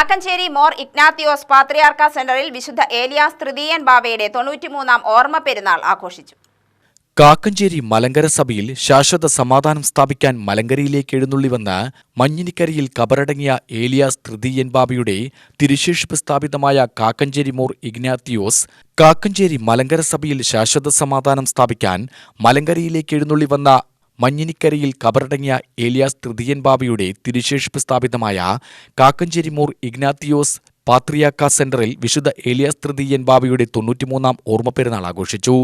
Kakkanchery Mor Ignatius പാത്രിയാർക്ക സെന്ററിൽ വിശുദ്ധ ഏലിയാസ് തൃതീയൻ ബാബയുടെ തൊണ്ണൂറ്റിമൂന്നാം ഓർമ്മ പെരുന്നാൾ ആഘോഷിച്ചു. കാക്കഞ്ചേരി മലങ്കര സഭയിൽ ശാശ്വത സമാധാനം സ്ഥാപിക്കാൻ മലങ്കരയിലേക്ക് എഴുന്നള്ളിവന്ന് മഞ്ഞിനിക്കരയിൽ കബറടങ്ങിയ ഏലിയാസ് തൃതീയൻ ബാബയുടെ തിരുശേഷിപ്പ് സ്ഥാപിതമായ കാക്കഞ്ചേരി മോർ ഇഗ്നാത്തിയോസ് കാക്കഞ്ചേരി മലങ്കര സഭയിൽ ശാശ്വത സമാധാനം സ്ഥാപിക്കാൻ മലങ്കരയിലേക്ക് എഴുന്നള്ളിവന്ന മഞ്ഞിനിക്കരയിൽ കബറടങ്ങിയ ഏലിയാസ് തൃതീയൻ ബാബയുടെ തിരുശേഷിപ്പ് സ്ഥാപിതമായ കാക്കഞ്ചേരിമൂർ ഇഗ്നാത്തിയോസ് പാത്രിയാക്ക സെന്ററിൽ വിശുദ്ധ ഏലിയാസ് തൃതീയൻ ബാബയുടെ തൊണ്ണൂറ്റിമൂന്നാം ഓർമ്മ പെരുന്നാൾ ആഘോഷിച്ചു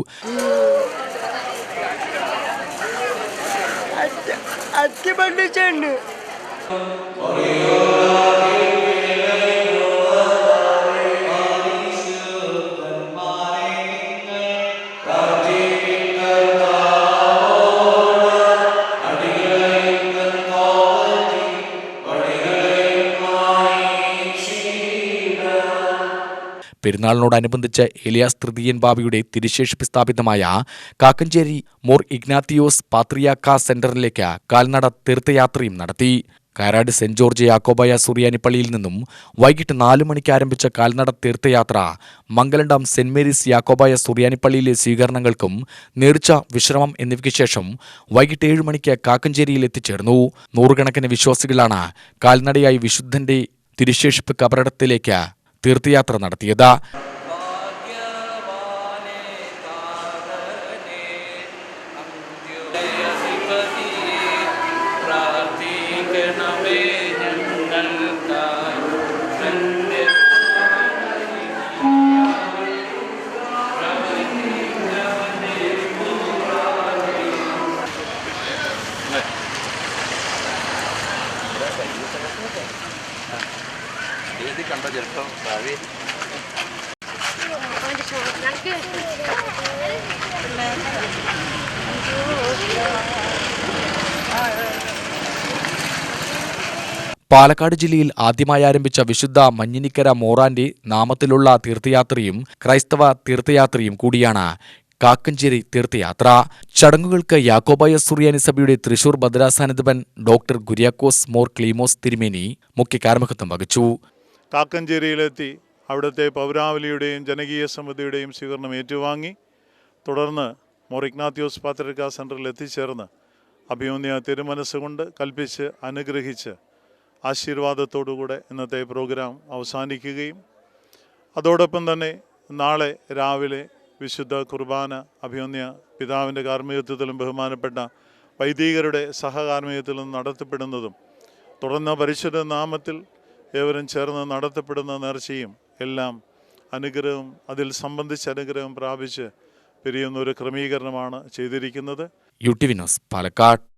പെരുന്നാളിനോടനുബന്ധിച്ച് എലിയാസ് തൃതീയൻ ബാബിയുടെ തിരുശേഷിപ്പ് സ്ഥാപിതമായ കാക്കഞ്ചേരി മോർ ഇഗ്നാത്തിയോസ് പാത്രിയാക്ക സെന്ററിലേക്ക് കാൽനട തീർത്ഥയാത്രയും നടത്തി. കാരാട് സെന്റ് ജോർജ് യാക്കോബായ സുറിയാനിപ്പള്ളിയിൽ നിന്നും വൈകിട്ട് നാലു മണിക്ക് ആരംഭിച്ച കാൽനട തീർത്ഥയാത്ര മംഗലണ്ടം സെന്റ് മേരീസ് യാക്കോബായ സുറിയാനിപ്പള്ളിയിലെ സ്വീകരണങ്ങൾക്കും നേർച്ച വിശ്രമം എന്നിവയ്ക്ക് ശേഷം വൈകിട്ട് ഏഴ് മണിക്ക് കാക്കഞ്ചേരിയിൽ എത്തിച്ചേർന്നു. നൂറുകണക്കിന് വിശ്വാസികളാണ് കാൽനടയായി വിശുദ്ധന്റെ തിരുശേഷിപ്പ് കബറിടത്തിലേക്ക് തീർത്ഥയാത്ര നടത്തിയത്. പാലക്കാട് ജില്ലയിൽ ആദ്യമായി ആരംഭിച്ച വിശുദ്ധ മഞ്ഞിനിക്കര മോറാന്റെ നാമത്തിലുള്ള തീർത്ഥയാത്രയും ക്രൈസ്തവ തീർത്ഥയാത്രയും കൂടിയാണ് കാക്കഞ്ചേരി തീർത്ഥയാത്ര. ചടങ്ങുകൾക്ക് യാക്കോബായ സുറിയാനി സഭയുടെ തൃശൂർ ഭദ്രാസാനിധപൻ ഡോക്ടർ ഗുര്യാക്കോസ് മോർ ക്ലീമോസ് തിരുമേനി മുഖ്യ കാർമുഖത്വം വഹിച്ചു. കാക്കഞ്ചേരിയിലെത്തി അവിടുത്തെ പൗരാവലിയുടെയും ജനകീയ സമിതിയുടെയും സ്വീകരണം ഏറ്റുവാങ്ങി തുടർന്ന് മോർ ഇഗ്നാത്യോസ് പാത്രിക സെന്ററിൽ എത്തിച്ചേർന്ന് അഭിമന്യ തിരുമനസ്സുകൊണ്ട് കൽപ്പിച്ച് അനുഗ്രഹിച്ച് ആശീർവാദത്തോടുകൂടെ ഇന്നത്തെ പ്രോഗ്രാം അവസാനിക്കുകയും അതോടൊപ്പം തന്നെ നാളെ രാവിലെ വിശുദ്ധ കുർബാന അഭിമന്യ പിതാവിന്റെ കാർമ്മികത്വത്തിലും ബഹുമാനപ്പെട്ട വൈദികരുടെ സഹകാർമ്മികത്തിലും നടത്തപ്പെടുന്നതും തുടർന്ന് പരിശുദ്ധ നാമത്തിൽ ഏവരും ചേർന്ന് നടത്തപ്പെടുന്ന നേർച്ചയും എല്ലാം അനുഗ്രഹം അതിൽ സംബന്ധിച്ച് അനുഗ്രഹം പ്രാപിച്ച് പിരിയുന്ന ഒരു ക്രമീകരണമാണ് ചെയ്തിരിക്കുന്നത്. U T Vinos Palakkad.